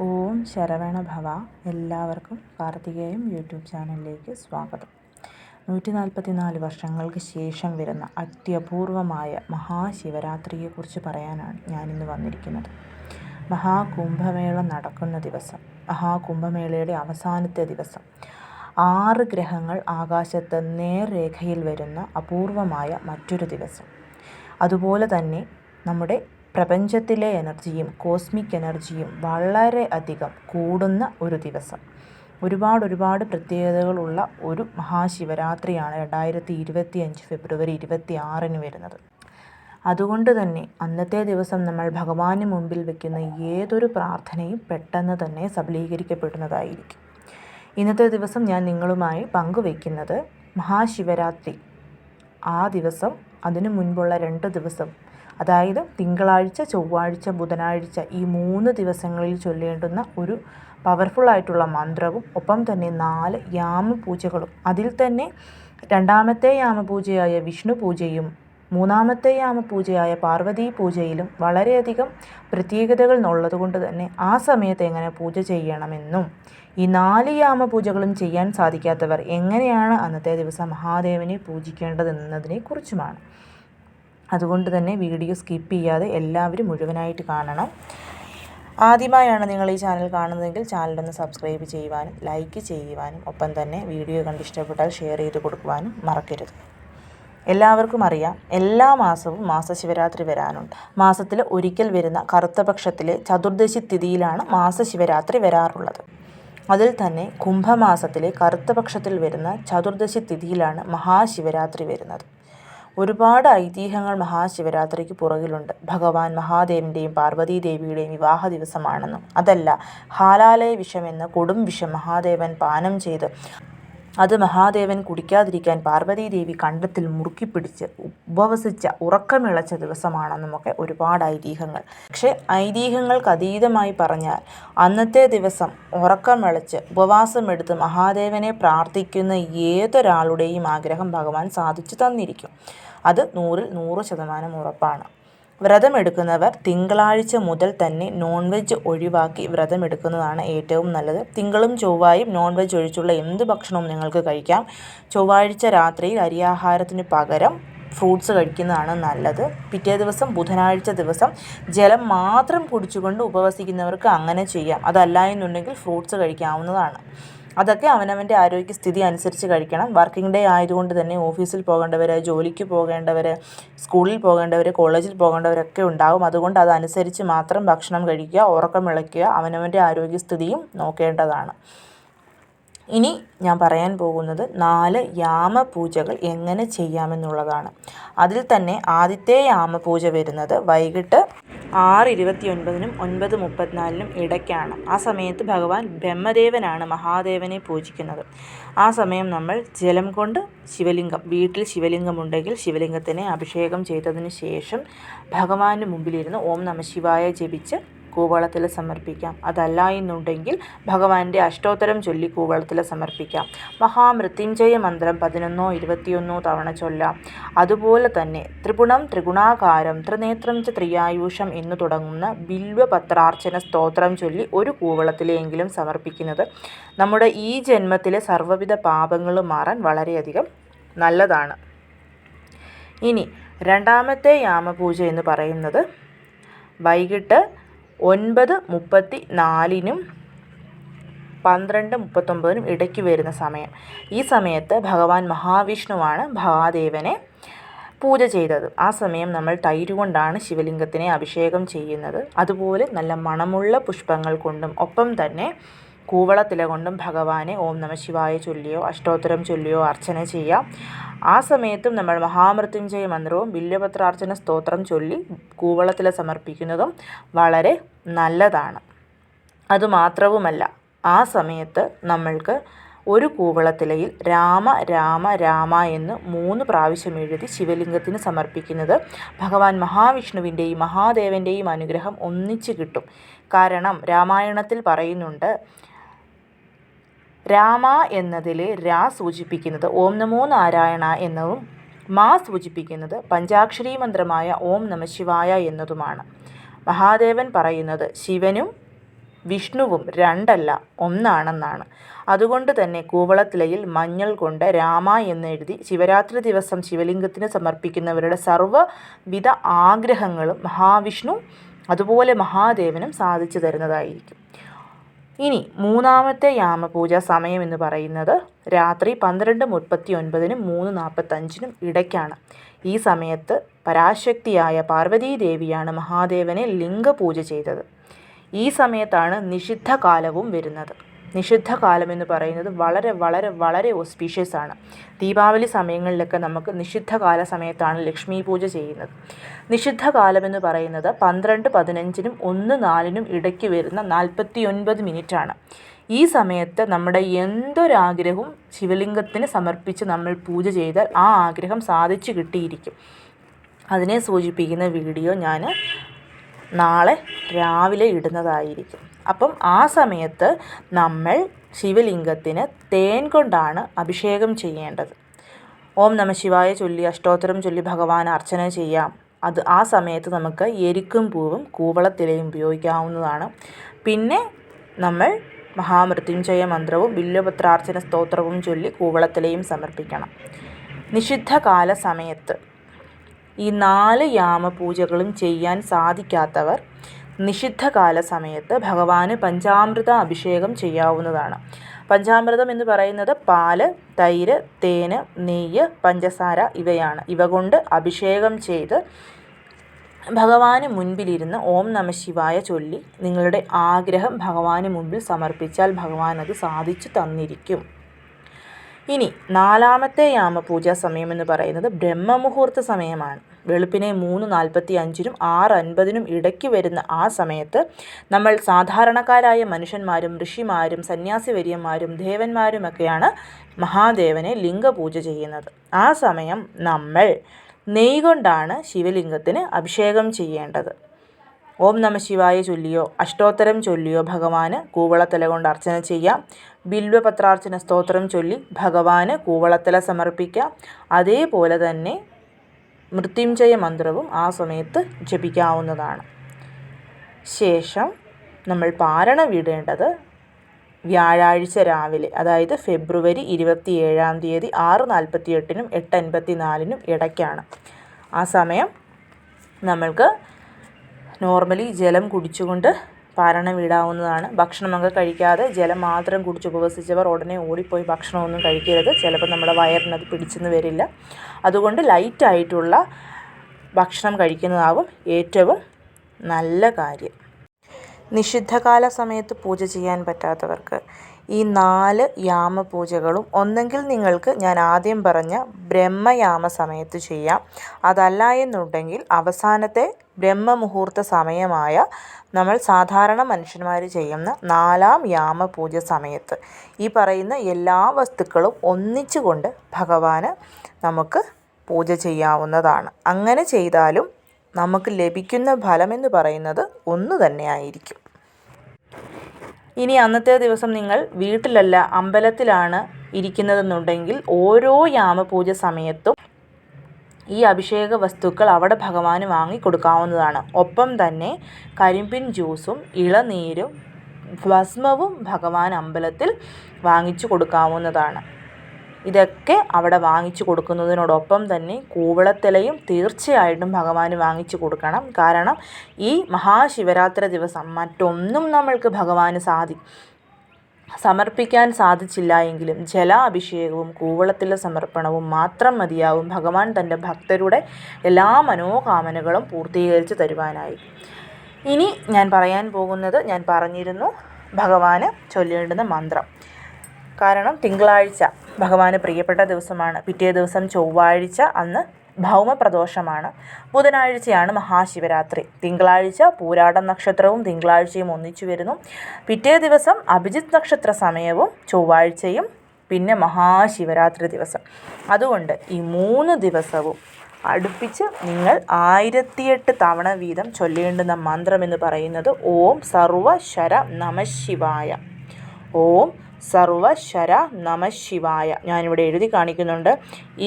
ഓം ശരവണ ഭവ എല്ലാവർക്കും കാർത്തികേയം യൂട്യൂബ് ചാനലിലേക്ക് സ്വാഗതം. നൂറ്റി നാൽപ്പത്തി നാല് വർഷങ്ങൾക്ക് ശേഷം വരുന്ന അത്യപൂർവമായ മഹാശിവരാത്രിയെക്കുറിച്ച് പറയാനാണ് ഞാനിന്ന് വന്നിരിക്കുന്നത്. മഹാകുംഭമേള നടക്കുന്ന ദിവസം മഹാകുംഭമേളയുടെ അവസാനത്തെ ദിവസം ആറ് ഗ്രഹങ്ങൾ ആകാശത്ത് നേർരേഖയിൽ വരുന്ന അപൂർവമായ മറ്റൊരു ദിവസം. അതുപോലെ തന്നെ നമ്മുടെ പ്രപഞ്ചത്തിലെ എനർജിയും കോസ്മിക് എനർജിയും വളരെ അധികം കൂടുന്ന ഒരു ദിവസം. ഒരുപാട് ഒരുപാട് പ്രത്യേകതകളുള്ള ഒരു മഹാശിവരാത്രിയാണ് രണ്ടായിരത്തി ഇരുപത്തി അഞ്ച് ഫെബ്രുവരി ഇരുപത്തി ആറിന് വരുന്നത്. അതുകൊണ്ട് തന്നെ അന്നത്തെ ദിവസം നമ്മൾ ഭഗവാന് മുമ്പിൽ വെക്കുന്ന ഏതൊരു പ്രാർത്ഥനയും പെട്ടെന്ന് തന്നെ സബലീകരിക്കപ്പെടുന്നതായിരിക്കും ഇന്നത്തെ ദിവസം ഞാൻ നിങ്ങളുമായി പങ്കുവയ്ക്കുന്നത് മഹാശിവരാത്രി. ആ ദിവസം അതിനു മുൻപുള്ള രണ്ട് ദിവസം അതായത് തിങ്കളാഴ്ച ചൊവ്വാഴ്ച ബുധനാഴ്ച ഈ മൂന്ന് ദിവസങ്ങളിൽ ചൊല്ലേണ്ടുന്ന ഒരു പവർഫുൾ ആയിട്ടുള്ള മന്ത്രവും ഒപ്പം തന്നെ നാല് യാമപൂജകളും. അതിൽ തന്നെ രണ്ടാമത്തെ യാമപൂജയായ വിഷ്ണു പൂജയും മൂന്നാമത്തെ യാമപൂജയായ പാർവതി പൂജയിലും വളരെയധികം പ്രത്യേകതകൾ എന്നുള്ളതുകൊണ്ട് തന്നെ ആ സമയത്ത് എങ്ങനെ പൂജ ചെയ്യണമെന്നും ഈ നാല് യാമപൂജകളും ചെയ്യാൻ സാധിക്കാത്തവർ എങ്ങനെയാണ് അന്നത്തെ ദിവസം മഹാദേവനെ പൂജിക്കേണ്ടതെന്നതിനെ പൂജിക്കേണ്ടതെന്നതിനെക്കുറിച്ചുമാണ് അതുകൊണ്ട് തന്നെ വീഡിയോ സ്കിപ്പ് ചെയ്യാതെ എല്ലാവരും മുഴുവനായിട്ട് കാണണം. ആദ്യമായാണ് നിങ്ങൾ ഈ ചാനൽ കാണുന്നതെങ്കിൽ ചാനലൊന്ന് സബ്സ്ക്രൈബ് ചെയ്യുവാനും ലൈക്ക് ചെയ്യുവാനും ഒപ്പം തന്നെ വീഡിയോ കണ്ട് ഇഷ്ടപ്പെട്ടാൽ ഷെയർ ചെയ്ത് കൊടുക്കുവാനും മറക്കരുത്. എല്ലാവർക്കും അറിയാം എല്ലാ മാസവും മാസശിവരാത്രി വരാനുണ്ട്. മാസത്തിൽ ഒരിക്കൽ വരുന്ന കറുത്തപക്ഷത്തിലെ ചതുർദശി തിഥിയിലാണ് മാസശിവരാത്രി വരാറുള്ളത്. അതിൽ തന്നെ കുംഭമാസത്തിലെ കറുത്തപക്ഷത്തിൽ വരുന്ന ചതുർദശി തിഥിയിലാണ് മഹാശിവരാത്രി വരുന്നത്. ഒരുപാട് ഐതിഹ്യങ്ങൾ മഹാശിവരാത്രിക്ക് പുറകിലുണ്ട്. ഭഗവാൻ മഹാദേവന്റെയും പാർവതീദേവിയുടെയും വിവാഹ ദിവസമാണെന്നും അതല്ല ഹാലാലയ വിഷമെന്ന കൊടും വിഷം മഹാദേവൻ പാനം ചെയ്ത് അത് മഹാദേവൻ കുടിക്കാതിരിക്കാൻ പാർവതീദേവി കണ്ടത്തിൽ മുറുക്കിപ്പിടിച്ച് ഉപവസിച്ച ഉറക്കമിളച്ച ദിവസമാണെന്നുമൊക്കെ ഒരുപാട് ഐതിഹ്യങ്ങൾ. പക്ഷേ ഐതിഹ്യങ്ങൾക്ക് അതീതമായി പറഞ്ഞാൽ അന്നത്തെ ദിവസം ഉറക്കമിളച്ച് ഉപവാസമെടുത്ത് മഹാദേവനെ പ്രാർത്ഥിക്കുന്ന ഏതൊരാളുടെയും ആഗ്രഹം ഭഗവാൻ സാധിച്ചു തന്നിരിക്കും. അത് നൂറിൽ നൂറ് ശതമാനം ഉറപ്പാണ്. വ്രതമെടുക്കുന്നവർ തിങ്കളാഴ്ച മുതൽ തന്നെ നോൺ വെജ് ഒഴിവാക്കി വ്രതമെടുക്കുന്നതാണ് ഏറ്റവും നല്ലത്. തിങ്കളും ചൊവ്വായും നോൺ വെജ് ഒഴിച്ചുള്ള എന്ത് ഭക്ഷണവും നിങ്ങൾക്ക് കഴിക്കാം. ചൊവ്വാഴ്ച രാത്രിയിൽ അരിയാഹാരത്തിന് പകരം ഫ്രൂട്ട്സ് കഴിക്കുന്നതാണ് നല്ലത്. പിറ്റേ ദിവസം ബുധനാഴ്ച ദിവസം ജലം മാത്രം കുടിച്ചുകൊണ്ട് ഉപവസിക്കുന്നവർക്ക് അങ്ങനെ ചെയ്യാം. അതല്ല എന്നുണ്ടെങ്കിൽ ഫ്രൂട്ട്സ് കഴിക്കാവുന്നതാണ്. അതൊക്കെ അവനവന്റെ ആരോഗ്യസ്ഥിതി അനുസരിച്ച് കഴിക്കണം. വർക്കിംഗ് ഡേ ആയതുകൊണ്ട് തന്നെ ഓഫീസിൽ പോകേണ്ടവർ ജോലിക്ക് പോകേണ്ടവർ സ്കൂളിൽ പോകേണ്ടവർ കോളേജിൽ പോകേണ്ടവരൊക്കെ ഉണ്ടാകും അതുകൊണ്ട് അതനുസരിച്ച് മാത്രം ഭക്ഷണം കഴിക്കുക ഉറക്കം ഇളയ്ക്കുക അവനവന്റെ ആരോഗ്യസ്ഥിതിയും നോക്കേണ്ടതാണ്. ഇനി ഞാൻ പറയാൻ പോകുന്നത് നാല് യാമപൂജകൾ എങ്ങനെ ചെയ്യാമെന്നുള്ളതാണ്. അതിൽ തന്നെ ആദ്യത്തെ യാമപൂജ വരുന്നത് വൈകിട്ട് ആറ് ഇരുപത്തി ഒൻപതിനും ഒൻപത് മുപ്പത്തിനാലിനും ഇടയ്ക്കാണ്. ആ സമയത്ത് ഭഗവാൻ ബ്രഹ്മദേവനാണ് മഹാദേവനെ പൂജിക്കുന്നത്. ആ സമയം നമ്മൾ ജലം കൊണ്ട് ശിവലിംഗം വീട്ടിൽ ശിവലിംഗമുണ്ടെങ്കിൽ ശിവലിംഗത്തിനെ അഭിഷേകം ചെയ്തതിന് ശേഷം ഭഗവാന് മുമ്പിലിരുന്ന് ഓം നമ ശിവായ ജപിച്ച് കൂവളത്തിൽ സമർപ്പിക്കാം. അതല്ല എന്നുണ്ടെങ്കിൽ ഭഗവാന്റെ അഷ്ടോത്തരം ചൊല്ലി കൂവളത്തിൽ സമർപ്പിക്കാം. മഹാമൃത്യുഞ്ജയ മന്ത്രം പതിനൊന്നോ ഇരുപത്തിയൊന്നോ തവണ ചൊല്ലാം. അതുപോലെ തന്നെ ത്രിപുണം ത്രിഗുണാകാരം ത്രിനേത്രം ച ത്രിയായൂഷം എന്ന് തുടങ്ങുന്ന ബില്വപത്രാർച്ചന സ്തോത്രം ചൊല്ലി ഒരു കൂവളത്തിലെങ്കിലും സമർപ്പിക്കുന്നത് നമ്മുടെ ഈ ജന്മത്തിലെ സർവവിധ പാപങ്ങളും മാറാൻ വളരെയധികം നല്ലതാണ്. ഇനി രണ്ടാമത്തെ യാമപൂജ എന്ന് പറയുന്നത് വൈകിട്ട് ഒൻപത് മുപ്പത്തി നാലിനും പന്ത്രണ്ട് മുപ്പത്തൊമ്പതിനും ഇടയ്ക്ക് വരുന്ന സമയം. ഈ സമയത്ത് ഭഗവാൻ മഹാവിഷ്ണുവാണ് മഹാദേവനെ പൂജ ചെയ്തത്. ആ സമയം നമ്മൾ തൈര് കൊണ്ടാണ് ശിവലിംഗത്തിനെ അഭിഷേകം ചെയ്യുന്നത്. അതുപോലെ നല്ല മണമുള്ള പുഷ്പങ്ങൾ കൊണ്ടും ഒപ്പം തന്നെ കൂവളത്തില കൊണ്ടും ഭഗവാനെ ഓം നമ ശിവായ ചൊല്ലിയോ അഷ്ടോത്തരം ചൊല്ലിയോ അർച്ചന ചെയ്യാം. ആ സമയത്തും നമ്മൾ മഹാമൃത്യുഞ്ജയ മന്ത്രവും ബില്യപത്രാർച്ചന സ്തോത്രം ചൊല്ലി കൂവളത്തില സമർപ്പിക്കുന്നതും വളരെ നല്ലതാണ്. അതുമാത്രവുമല്ല ആ സമയത്ത് നമ്മൾക്ക് ഒരു കൂവളത്തിലയിൽ രാമ രാമ രാമ എന്ന് മൂന്ന് പ്രാവശ്യം എഴുതി ശിവലിംഗത്തിന് സമർപ്പിക്കുന്നത് ഭഗവാൻ മഹാവിഷ്ണുവിന്റെയും മഹാദേവന്റെയും അനുഗ്രഹം ഒന്നിച്ച് കിട്ടും. കാരണം രാമായണത്തിൽ പറയുന്നുണ്ട് രാമ എന്നതിൽ രാ സൂചിപ്പിക്കുന്നത് ഓം നമോ നാരായണ എന്നതും മാ സൂചിപ്പിക്കുന്നത് പഞ്ചാക്ഷരി മന്ത്രമായ ഓം നമ ശിവായ എന്നതുമാണ്. മഹാദേവൻ പറയുന്നത് ശിവനും വിഷ്ണുവും രണ്ടല്ല ഒന്നാണെന്നാണ്. അതുകൊണ്ട് തന്നെ കൂവളത്തിലയിൽ മഞ്ഞൾ കൊണ്ട് രാമ എന്നെഴുതി ശിവരാത്രി ദിവസം ശിവലിംഗത്തിന് സമർപ്പിക്കുന്നവരുടെ സർവവിധ ആഗ്രഹങ്ങളും മഹാവിഷ്ണു അതുപോലെ മഹാദേവനും സാധിച്ചു തരുന്നതായിരിക്കും. ഇനി മൂന്നാമത്തെ യാമപൂജ സമയം എന്ന് പറയുന്നത് രാത്രി പന്ത്രണ്ട് മുപ്പത്തി ഒൻപതിനും മൂന്ന് നാൽപ്പത്തഞ്ചിനും ഇടയ്ക്കാണ്. ഈ സമയത്ത് പരാശക്തിയായ പാർവതീദേവിയാണ് മഹാദേവനെ ലിംഗപൂജ ചെയ്തത്. ഈ സമയത്താണ് നിഷിദ്ധ കാലവും വരുന്നത്. നിഷിദ്ധ കാലം എന്ന് പറയുന്നത് വളരെ വളരെ വളരെ ഓസ്പീഷ്യസ് ആണ്. ദീപാവലി സമയങ്ങളിലൊക്കെ നമുക്ക് നിഷിദ്ധ കാല സമയത്താണ് ലക്ഷ്മി പൂജ ചെയ്യുന്നത്. നിഷിദ്ധ കാലം എന്ന് പറയുന്നത് പന്ത്രണ്ട് പതിനഞ്ചിനും ഒന്ന് നാലിനും ഇടയ്ക്ക് വരുന്ന നാൽപ്പത്തി ഒൻപത് ആണ്. ഈ സമയത്ത് നമ്മുടെ എന്തൊരാഗ്രഹവും ശിവലിംഗത്തിന് സമർപ്പിച്ച് നമ്മൾ പൂജ ചെയ്താൽ ആ ആഗ്രഹം സാധിച്ചു കിട്ടിയിരിക്കും. അതിനെ സൂചിപ്പിക്കുന്ന വീഡിയോ ഞാൻ നാളെ രാവിലെ ഇടുന്നതായിരിക്കും. അപ്പം ആ സമയത്ത് നമ്മൾ ശിവലിംഗത്തിന് തേൻ കൊണ്ടാണ് അഭിഷേകം ചെയ്യേണ്ടത്. ഓം നമ ശിവായ ചൊല്ലി അഷ്ടോത്തരം ചൊല്ലി ഭഗവാൻ അർച്ചന ചെയ്യാം. അത് ആ സമയത്ത് നമുക്ക് എരിക്കും പൂവും കൂവളത്തിലയും ഉപയോഗിക്കാവുന്നതാണ്. പിന്നെ നമ്മൾ മഹാമൃത്യുഞ്ജയ മന്ത്രവും ബില്ലുപത്രാർച്ചന സ്തോത്രവും ചൊല്ലി കൂവളത്തിലയും സമർപ്പിക്കണം. നിഷിദ്ധകാല സമയത്ത് ഈ നാല് യാമപൂജകളും ചെയ്യാൻ സാധിക്കാത്തവർ നിഷിദ്ധകാല സമയത്ത് ഭഗവാന് പഞ്ചാമൃത അഭിഷേകം ചെയ്യാവുന്നതാണ്. പഞ്ചാമൃതം എന്ന് പറയുന്നത് പാൽ തൈര് തേന് നെയ്യ് പഞ്ചസാര ഇവയാണ്. ഇവ കൊണ്ട് അഭിഷേകം ചെയ്ത് ഭഗവാന് മുൻപിലിരുന്ന് ഓം നമ ശിവായ ചൊല്ലി നിങ്ങളുടെ ആഗ്രഹം ഭഗവാന് മുൻപിൽ സമർപ്പിച്ചാൽ ഭഗവാൻ അത് സാധിച്ചു തന്നിരിക്കും. ഇനി നാലാമത്തെ യാമപൂജാ സമയം എന്ന് പറയുന്നത് ബ്രഹ്മമുഹൂർത്ത സമയമാണ്. വെളുപ്പിനെ മൂന്ന് നാൽപ്പത്തി അഞ്ചിനും ആറ് അൻപതിനും ഇടയ്ക്ക് വരുന്ന ആ സമയത്ത് നമ്മൾ സാധാരണക്കാരായ മനുഷ്യന്മാരും ഋഷിമാരും സന്യാസിവര്യന്മാരും ദേവന്മാരുമൊക്കെയാണ് മഹാദേവനെ ലിംഗപൂജ ചെയ്യുന്നത്. ആ സമയം നമ്മൾ നെയ് കൊണ്ടാണ് ശിവലിംഗത്തിന് അഭിഷേകം ചെയ്യേണ്ടത്. ഓം നമ ശിവായ ചൊല്ലിയോ അഷ്ടോത്തരം ചൊല്ലിയോ ഭഗവാന് കൂവളത്തല കൊണ്ട് അർച്ചന ചെയ്യാം. ബില്വപത്രാർച്ചന സ്തോത്രം ചൊല്ലി ഭഗവാന് കൂവളത്തല സമർപ്പിക്കാം. അതേപോലെ തന്നെ മൃത്യുഞ്ജയ മന്ത്രവും ആ സമയത്ത് ജപിക്കാവുന്നതാണ്. ശേഷം നമ്മൾ പാരണ വിടേണ്ടത് വ്യാഴാഴ്ച രാവിലെ അതായത് ഫെബ്രുവരി ഇരുപത്തി ഏഴാം തീയതി ആറ് നാൽപ്പത്തി എട്ടിനും എട്ട് അൻപത്തി നാലിനും ഇടയ്ക്കാണ്. ആ സമയം നമ്മൾക്ക് നോർമലി ജലം കുടിച്ചുകൊണ്ട് പാരണ വീടാവുന്നതാണ്. ഭക്ഷണമൊക്കെ കഴിക്കാതെ ജലം മാത്രം കുടിച്ച് ഉപവസിച്ചവർ ഉടനെ ഓടിപ്പോയി ഭക്ഷണമൊന്നും കഴിക്കരുത്. ചിലപ്പോൾ നമ്മുടെ വയറിനത് പിടിച്ചെന്ന് വരില്ല. അതുകൊണ്ട് ലൈറ്റായിട്ടുള്ള ഭക്ഷണം കഴിക്കുന്നതാവും ഏറ്റവും നല്ല കാര്യം. നിഷിദ്ധകാല സമയത്ത് പൂജ ചെയ്യാൻ പറ്റാത്തവർക്ക് ഈ നാല് യാമപൂജകളും ഒന്നെങ്കിൽ നിങ്ങൾക്ക് ഞാൻ ആദ്യം പറഞ്ഞ ബ്രഹ്മയാമ സമയത്ത് ചെയ്യാം. അതല്ല എന്നുണ്ടെങ്കിൽ അവസാനത്തെ ബ്രഹ്മമുഹൂർത്ത സമയമായ നമ്മൾ സാധാരണ മനുഷ്യന്മാർ ചെയ്യുന്ന നാലാം യാമ പൂജ സമയത്ത് ഈ പറയുന്ന എല്ലാ വസ്തുക്കളും ഒന്നിച്ചുകൊണ്ട് ഭഗവാന് നമുക്ക് പൂജ ചെയ്യാവുന്നതാണ്. അങ്ങനെ ചെയ്താലും നമുക്ക് ലഭിക്കുന്ന ഫലമെന്ന് പറയുന്നത് ഒന്ന് തന്നെ ആയിരിക്കും. ഇനി അന്നത്തെ ദിവസം നിങ്ങൾ വീട്ടിലല്ല അമ്പലത്തിലാണ് ഇരിക്കുന്നതെന്നുണ്ടെങ്കിൽ ഓരോ യാമപൂജ സമയത്തും ഈ അഭിഷേക വസ്തുക്കൾ അവിടെ ഭഗവാന് വാങ്ങി കൊടുക്കാവുന്നതാണ് ഒപ്പം തന്നെ കരിമ്പിൻ ജ്യൂസും ഇളനീരും ഭസ്മവും ഭഗവാൻ അമ്പലത്തിൽ വാങ്ങിച്ചു കൊടുക്കാവുന്നതാണ് ഇതൊക്കെ അവിടെ വാങ്ങിച്ചു കൊടുക്കുന്നതിനോടൊപ്പം തന്നെ കൂവളത്തിലയും തീർച്ചയായിട്ടും ഭഗവാന് വാങ്ങിച്ചു കൊടുക്കണം കാരണം ഈ മഹാശിവരാത്രി ദിവസം മറ്റൊന്നും നമ്മൾക്ക് ഭഗവാന് സാധി സമർപ്പിക്കാൻ സാധിച്ചില്ല എങ്കിലും ജലാഭിഷേകവും കൂവളത്തിലെ സമർപ്പണവും മാത്രം മതിയാവും ഭഗവാൻ തന്റെ ഭക്തരുടെ എല്ലാ മനോകാമനകളും പൂർത്തീകരിച്ച് തരുവാനായി. ഇനി ഞാൻ പറയാൻ പോകുന്നത് ഞാൻ പറഞ്ഞിരുന്നു ഭഗവാന് ചൊല്ലേണ്ടുന്ന മന്ത്രം. കാരണം തിങ്കളാഴ്ച ഭഗവാന് പ്രിയപ്പെട്ട ദിവസമാണ്. പിറ്റേ ദിവസം ചൊവ്വാഴ്ച അന്ന് ഭൗമപ്രദോഷമാണ്. ബുധനാഴ്ചയാണ് മഹാശിവരാത്രി. തിങ്കളാഴ്ച പൂരാട നക്ഷത്രവും തിങ്കളാഴ്ചയും ഒന്നിച്ചു വരുന്നു. പിറ്റേ ദിവസം അഭിജിത് നക്ഷത്ര സമയവും ചൊവ്വാഴ്ചയും പിന്നെ മഹാശിവരാത്രി ദിവസം. അതുകൊണ്ട് ഈ മൂന്ന് ദിവസവും അടുപ്പിച്ച് നിങ്ങൾ ആയിരത്തിയെട്ട് തവണ വീതം ചൊല്ലേണ്ടുന്ന മന്ത്രം എന്ന് പറയുന്നത് ഓം സർവശര നമശിവായ ഓം സർവശര നമ ശിവായ. ഞാനിവിടെ എഴുതി കാണിക്കുന്നുണ്ട്.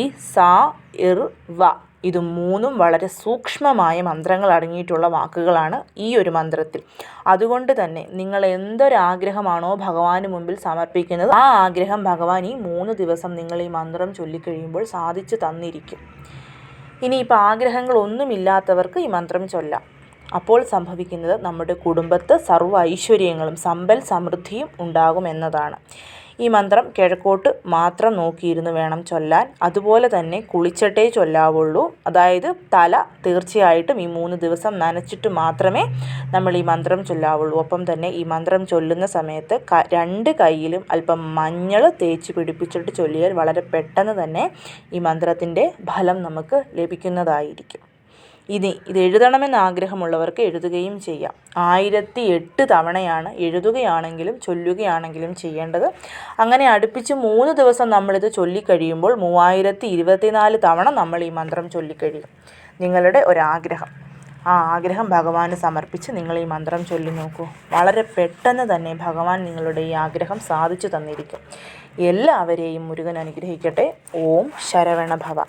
ഈ സ ഇർ വ ഇത് മൂന്നും വളരെ സൂക്ഷ്മമായ മന്ത്രങ്ങൾ അടങ്ങിയിട്ടുള്ള വാക്കുകളാണ് ഈ ഒരു മന്ത്രത്തിൽ. അതുകൊണ്ട് തന്നെ നിങ്ങൾ എന്തൊരാഗ്രഹമാണോ ഭഗവാന് മുമ്പിൽ സമർപ്പിക്കുന്നത് ആ ആഗ്രഹം ഭഗവാൻ ഈ മൂന്ന് ദിവസം നിങ്ങൾ ഈ മന്ത്രം ചൊല്ലിക്കഴിയുമ്പോൾ സാധിച്ചു തന്നിരിക്കും. ഇനി ഇനിയിപ്പോൾ ആഗ്രഹങ്ങളൊന്നുമില്ലാത്തവർക്ക് ഈ മന്ത്രം ചൊല്ലാം. അപ്പോൾ സംഭവിക്കുന്നത് നമ്മുടെ കുടുംബത്ത് സർവ ഐശ്വര്യങ്ങളും സമ്പൽ സമൃദ്ധിയും ഉണ്ടാകുമെന്നതാണ് ഈ മന്ത്രം കിഴക്കോട്ട് മാത്രം നോക്കിയിരുന്ന് വേണം ചൊല്ലാൻ. അതുപോലെ തന്നെ കുളിച്ചിട്ടേ ചൊല്ലാവുള്ളൂ. അതായത് തല തീർച്ചയായിട്ടും ഈ മൂന്ന് ദിവസം നനച്ചിട്ട് മാത്രമേ നമ്മൾ ഈ മന്ത്രം ചൊല്ലാവുള്ളൂ. ഒപ്പം തന്നെ ഈ മന്ത്രം ചൊല്ലുന്ന സമയത്ത് രണ്ട് കൈയിലും അല്പം മഞ്ഞൾ തേച്ച് പിടിപ്പിച്ചിട്ട് ചൊല്ലിയാൽ വളരെ പെട്ടെന്ന് തന്നെ ഈ മന്ത്രത്തിന്റെ ഫലം നമുക്ക് ലഭിക്കുന്നതായിരിക്കും. ഇനി ഇത് എഴുതണമെന്ന് ആഗ്രഹമുള്ളവർക്ക് എഴുതുകയും ചെയ്യാം. ആയിരത്തി എട്ട് തവണയാണ് എഴുതുകയാണെങ്കിലും ചൊല്ലുകയാണെങ്കിലും ചെയ്യേണ്ടത്. അങ്ങനെ അടുപ്പിച്ച് മൂന്ന് ദിവസം നമ്മളിത് ചൊല്ലിക്കഴിയുമ്പോൾ മൂവായിരത്തി ഇരുപത്തിനാല് തവണ നമ്മൾ ഈ മന്ത്രം ചൊല്ലിക്കഴിയും. നിങ്ങളുടെ ഒരാഗ്രഹം. ആ ആഗ്രഹം ഭഗവാന് സമർപ്പിച്ച് നിങ്ങൾ ഈ മന്ത്രം ചൊല്ലി നോക്കൂ. വളരെ പെട്ടെന്ന് തന്നെ ഭഗവാൻ നിങ്ങളുടെ ഈ ആഗ്രഹം സാധിച്ചു തന്നിരിക്കും. എല്ലാവരെയും മുരുകൻ അനുഗ്രഹിക്കട്ടെ. ഓം ശരവണ ഭവ